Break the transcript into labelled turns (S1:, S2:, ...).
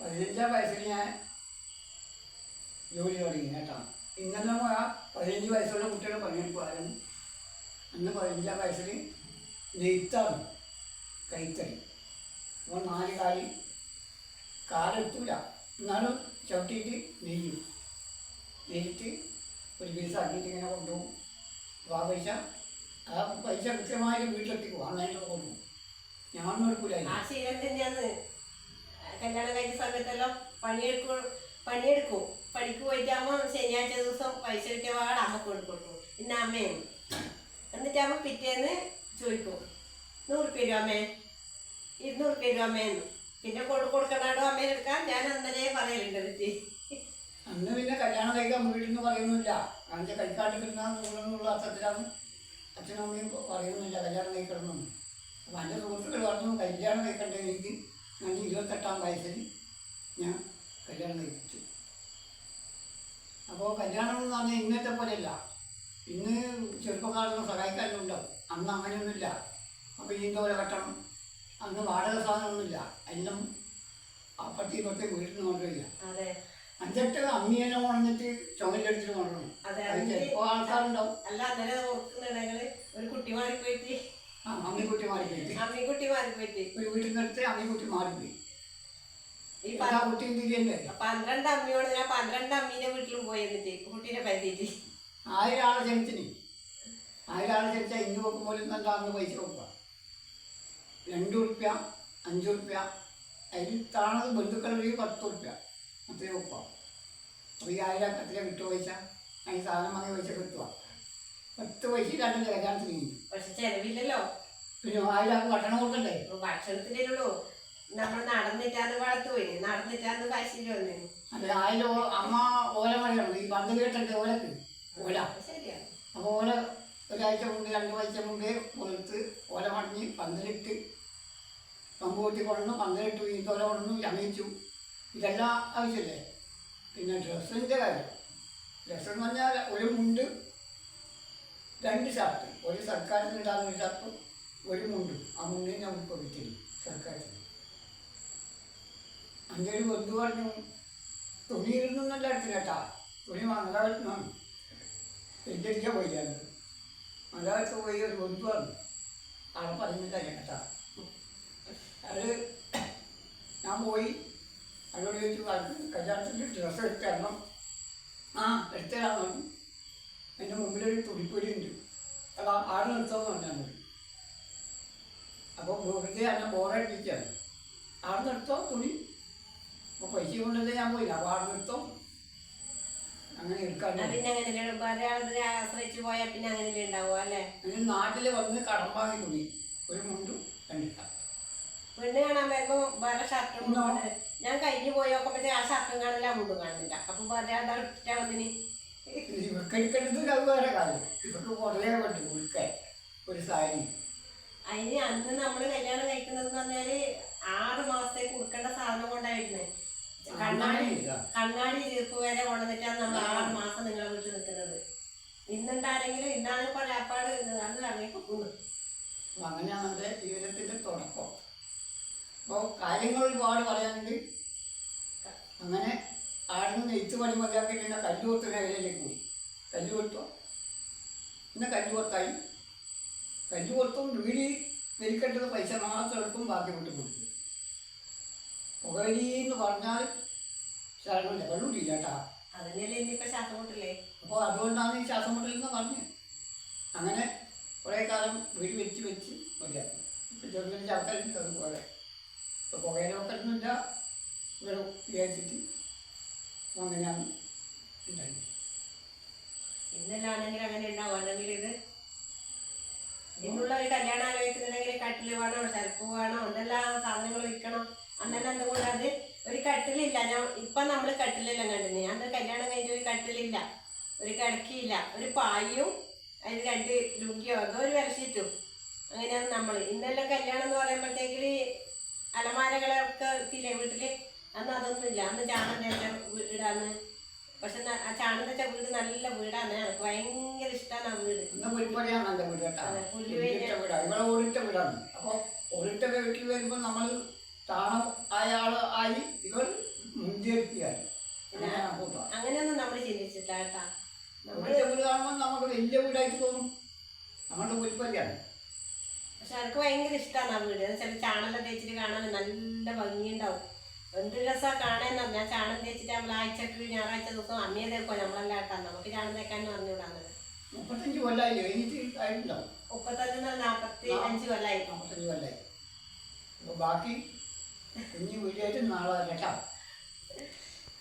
S1: പതിനഞ്ചാം വയസ്സിൽ ഞാൻ ജോലി തുടങ്ങി കേട്ടോ. ഇന്നലെ പതിനഞ്ച് വയസ്സുള്ള കുട്ടികൾ പണിയെടുക്കുമായിരുന്നു അന്ന് പതിനഞ്ചാം വയസ്സിൽ നെയ്ത്താണ് കൈത്തറി. അപ്പോൾ നാല് കാലി കാലെത്തൂല. എന്നാലും ചവിട്ടിയിട്ട് നെയ്യും. നെയ്ത്ത് ഒരു പീസാക്കിയിട്ട് ഇങ്ങനെ കൊണ്ടുപോകും. അപ്പോൾ ആ പൈസ ആ പൈസ കൃത്യമായി വീട്ടിലെത്തിക്കും. അങ്ങനെ കൊണ്ടുപോകും. ഞാനൊന്നും
S2: എടുക്കില്ല കല്യാണം കഴിഞ്ഞ സമയത്തെല്ലാം? പണിയെടുക്കും പണിയെടുക്കും. പണിക്ക് പോയിട്ടാകുമ്പോൾ ശനിയാഴ്ച ദിവസം പൈസ കിട്ടിയ പാട് അമ്മ കൊണ്ട് പിന്നെ അമ്മയും. എന്നിട്ടാകുമ്പോൾ പിറ്റേന്ന് ചോദിക്കും നൂറ് രൂപ അമ്മേ? ഇരുന്നൂറ് രൂപ അമ്മയെന്ന് പിന്നെ കൊണ്ട് കൊടുക്കണാടോ അമ്മയെ എടുക്കാൻ? ഞാൻ അന്നേ പറയലുണ്ട് പറ്റി
S1: അന്ന് പിന്നെ കല്യാണം കഴിക്കാൻ വീട്ടിൽ പറയുന്നില്ല. അതിന്റെ കൈക്കാട്ടിക്കുന്ന എന്നുള്ള അർത്ഥത്തിലാണ് അച്ഛനും അമ്മയും പറയുന്നില്ല കല്യാണം കഴിക്കണമെന്ന്. അപ്പം എന്റെ സുഹൃത്തുക്കൾ പറഞ്ഞു കല്യാണം കഴിക്കേണ്ട എനിക്ക്. ഞാൻ ഇരുപത്തെട്ടാം വയസ്സിൽ ഞാൻ കല്യാണം കഴിച്ചു. അപ്പോൾ കല്യാണം എന്ന് പറഞ്ഞാൽ ഇന്നത്തെ പോലെയല്ല. ഇന്ന് ചെറുപ്പക്കാരൊന്നും സഹായിക്കാനുണ്ടാവും അന്ന് അങ്ങനെയൊന്നുമില്ല. അപ്പോൾ ഈ തോല കെട്ടണം. അന്ന് വാടക സാധനമൊന്നുമില്ല. എല്ലാം അപ്പുറത്തെ ഇപ്പുറത്തെ വീട്ടിൽ നിന്ന് കൊണ്ടുവരിക.
S2: അതെ.
S1: അഞ്ചെട്ട് അമ്മിയെല്ലാം കൊണ്ടിട്ട് ചുമലെടുത്തിട്ട് കൊണ്ടുവരണം. ചിലപ്പോൾ ആൾക്കാരുണ്ടാവും?
S2: അല്ല അങ്ങനെ ഓർക്കുന്നുണ്ടെങ്കിൽ ഒരു കുട്ടി മാറിപ്പോയിട്ട്
S1: ആ അമ്മിക്കുട്ടി മാറിപ്പോയിട്ട്
S2: അമ്മിക്കുട്ടി മാറിപ്പോയിട്ട്.
S1: ഒരു വീട്ടിൽ നിന്നെടുത്ത് അമ്മിക്കുട്ടി മാറിപ്പോയി.
S2: ഈ
S1: എല്ലാ കുട്ടിയും തിരിയല്ലേ
S2: പന്ത്രണ്ട് അമ്മിയോട് ഞാൻ പന്ത്രണ്ട് അമ്മീന്റെ വീട്ടിലും പോയി എന്നിട്ട് കുട്ടീനെ പറ്റിയിട്ട്
S1: ആയിരം ആളെ ജനിച്ചിന് ആയിരം ആളെ ജനിച്ചാൽ ഇന്ന് വെക്കുമ്പോൾ നല്ല അന്ന് പൈസ വെക്കുക രണ്ട് ഉറുപ്യ അഞ്ച് ഉറുപ്യ അതിൽ താണത് ബന്ധുക്കളുടെ പത്ത് ഉറുപ്യ അത്രയും വെക്കുക അപ്പോൾ ഈ ആയിരം അത്രയും കിട്ടുക പൈസ. അതിന് സാധനം വാങ്ങിയ പൈസ കിട്ടുക പത്ത് പൈസ രണ്ടും കല്യാണത്തിന് കഴിഞ്ഞു
S2: പക്ഷെ ചെലവില്ലല്ലോ.
S1: പിന്നെ ആൾക്ക് ഭക്ഷണം കൊടുക്കണ്ടേ?
S2: ഭക്ഷണത്തിനുള്ളൂ. നമ്മൾ നടന്നിട്ടാന്ന് വളർത്തു പോയി. നടന്നിട്ടാന്ന് കാശിയിൽ വന്നു
S1: അതെ അതിലോ അമ്മ ഓല മഴയാണ് ഈ പന്ത് കേട്ടുണ്ട് ഓലക്ക് ഓല.
S2: ശരിയാണ്.
S1: അപ്പോൾ ഓല ഒരാഴ്ച മുമ്പ് രണ്ട് ആഴ്ച മുമ്പേ പുറത്ത് ഓല മടങ്ങി പന്തലിട്ട് പമ്പൂട്ടി കൊണ്ടു പന്തലിട്ട്. ഈത്തോല കൊണ്ടു ചമയിച്ചു. ഇതെല്ലാം ആവശ്യമല്ലേ പിന്നെ ഡ്രസ്സിന്റെ കാര്യം. ഡ്രസ്സെന്ന് പറഞ്ഞാൽ ഒരു മുണ്ട് രണ്ട് ഷർട്ട്. ഒരു സർക്കാരിന് ഇടാവുന്ന ഒരു ഷർട്ടും ഒരു മുണ്ടും. ആ ഞാൻ നമുക്ക് വിറ്റില്ല സർക്കാരിന് അഞ്ചൊരു ബന്ധു പറഞ്ഞു തുണിയിൽ നിന്നല്ല എടുത്തില്ല കേട്ടാ. തുണി മംഗളാവത്തിനാണ് പെരിച്ചടിക്കാൻ പോയില്ലായിരുന്നു മംഗളാവത്ത് പോയി ഒരു ബന്ധു പറഞ്ഞു. ആളെ പറഞ്ഞില്ല കേട്ടാ. അത് ഞാൻ പോയി. അവരോട് ചോദിച്ചു കല്യാണത്തിന്റെ ഡ്രസ്സ് എടുത്തു തരണം ആ എടുത്തു തരാൻ പറഞ്ഞു. എന്റെ മുമ്പിലൊരു തുടിപ്പൊടി ഉണ്ട്. അത് ആടെ നിർത്തോന്ന് പറഞ്ഞാൽ മതി. അപ്പോൾ വെറുതെ എന്നെ ബോറായിട്ടിരിക്കുകയാണ് ആടെ നിർത്തോ തുണി. അപ്പോൾ പൈസ കൊണ്ടല്ലേ ഞാൻ പോയില്ല. അപ്പോൾ ആടെ നിർത്തോ. അങ്ങനെ എടുക്കാൻ
S2: പിന്നെ അങ്ങനെ ഒരാളെ ആശ്രയിച്ച് പോയാൽ പിന്നെ അങ്ങനെ അല്ലേ?
S1: നാട്ടിൽ വന്ന് കടം വാങ്ങി തുണി. ഒരു മുണ്ടും കണ്ടിട്ട
S2: പെണ്ണ് കാണാൻ വരുമ്പോൾ വേറെ ഷർട്ടും? ഞാൻ കഴിഞ്ഞു പോയി നോക്കുമ്പോഴത്തേക്ക് ആ ഷർട്ടും കാണില്ല മുണ്ടും കാണുന്നില്ല അപ്പൊ വേറെ ആളുടെ ഇട്ടാ
S1: എടുക്കേണ്ടത് അത് വേറെ കാര്യം. ഇവർക്ക് കുറേ പറ്റും ഉൾക്കാൻ ഒരു സാരി.
S2: അതിന് അന്ന് നമ്മൾ കല്യാണം കഴിക്കുന്നത് പറഞ്ഞാൽ ആറ് മാസത്തേക്ക് ഉടുക്കേണ്ട സാധനം കൊണ്ടായിരുന്നേ. കണ്ണാടി. കണ്ണാടി ചീർപ്പ് വരെ കൊണ്ടുവന്നിട്ടാണ് നമ്മൾ ആറ് മാസം നിങ്ങളെ വീട്ടിൽ നിൽക്കുന്നത്. ഇന്നുണ്ടാരെങ്കിലും ഇന്നാണ് പഴയപ്പാട് അത് ഇറങ്ങിപ്പോകുന്നു
S1: അപ്പൊ അങ്ങനെയാണ് എന്റെ ജീവിതത്തിന്റെ തുടക്കം. അപ്പോൾ കാര്യങ്ങൾ ഒരുപാട് പറയാനുണ്ട്. അങ്ങനെ ആടുന്ന് നെയ്ത്ത് പണി എന്നെ പിന്നെ കല്ലുകൊത്ത് മേഖലയിലേക്ക് പോയി. കല്ലുകൊത്തോ പിന്നെ കല്ലുകൊത്തായി കല്ലുകൊത്തും വീടി വെരിക്കട്ടത് പൈസ മാത്രം എടുക്കും ബാക്കി വിട്ട് കൊടുക്കും. പുകവലി എന്ന് പറഞ്ഞാൽ ശരണമില്ല വെള്ളൂരില്ല കേട്ടാ. അപ്പോൾ അതുകൊണ്ടാണ് ഈ ശ്വാസം മുട്ടലെന്ന് പറഞ്ഞത് അങ്ങനെ കുറേ കാലം വീട് വെച്ച് വെച്ച് മതിയാക്കും ഇപ്പം ചെറിയ ചെറിയ ആൾക്കാരുണ്ട് അതുപോലെ. ഇപ്പോൾ പുകയില വെക്കലൊന്നുമില്ല. ഇവിടെ വിചാരിച്ചിട്ട് അങ്ങനെയാണ് ഉണ്ടായി
S2: ഇന്നല്ലാണെങ്കിൽ അങ്ങനെ ഉണ്ടാവും. അല്ലെങ്കിൽ ഇത് ഇന്നുള്ള ഒരു കല്യാണം ആലോചിക്കുന്നുണ്ടെങ്കിൽ കട്ടിൽ വേണം ഷെൽഫ് വേണം എന്തെല്ലാം സാധനങ്ങൾ വിൽക്കണം? അന്നെല്ലാം എന്തുകൊണ്ട് ഒരു കട്ടിലില്ല. ഞാൻ ഇപ്പൊ നമ്മൾ കട്ടിലെല്ലാം കണ്ടിന് അന്ന് കല്യാണം കഴിഞ്ഞ ഒരു കട്ടിലില്ല ഒരു കിടക്കിയില്ല ഒരു പായും അതിന് രണ്ട് ലുങ്കിയോ അതോ ഒരു വിലശീറ്റും അങ്ങനെയാണ് നമ്മൾ. ഇന്നെല്ലാം കല്യാണം എന്ന് പറയുമ്പോഴത്തേക്കിൽ അലമാരകളൊക്കെ എത്തിയില്ലേ വീട്ടിൽ? അന്ന് അതൊന്നുമില്ല. അന്ന് ചാണനെല്ലാം വീടാണ് പക്ഷെ ആ ചാണെന്ന് വെച്ചാൽ വീട് നല്ല വീടാണ്. എനിക്ക് ഭയങ്കര ഇഷ്ടമാണ് ആ വീട്. വീടാണ്. ഒരിട്ട
S1: വീട്ടിൽ വരുമ്പോൾ നമ്മൾ ചാണം ആയ ആയി ഇവർ മുന്തിയെടുത്തിയാണ് അങ്ങനെയൊന്നും നമ്മൾ ചിന്തിച്ചിട്ടില്ല നമ്മുടെ വീട് കാണുമ്പോൾ നമുക്ക് വലിയ വീടായിട്ട് തോന്നും. നമ്മുടെ പുൽപ്പള്ളിയാണ്
S2: പക്ഷെ എനിക്ക് ഭയങ്കര ഇഷ്ടമാണ് ആ വീട്. ചില ചാണകം തേച്ചിട്ട് കാണാൻ നല്ല ഭംഗിയുണ്ടാവും. എന്ത് രസമാണ് കാണാൻ ഞാൻ ചാണം തേച്ചിട്ട് നമ്മൾ ആഴ്ചക്ക് ഞായറാഴ്ച ദിവസം അമ്മയെ തേക്കോ നമ്മളെല്ലാം നമുക്ക് ചാണം തേക്കാൻ പറഞ്ഞുകൂടാന്ന്
S1: മുപ്പത്തഞ്ച് കൊല്ലായി എനിക്ക് ആയിട്ടുണ്ടാവും
S2: മുപ്പത്തഞ്ച് നാൽപ്പത്തി അഞ്ച് കൊല്ലായി.
S1: നാൽപ്പത്തഞ്ച് കൊല്ലായി. ബാക്കി കുഞ്ഞു വീട്ടിലായിട്ട് നാളെ കേട്ടോ.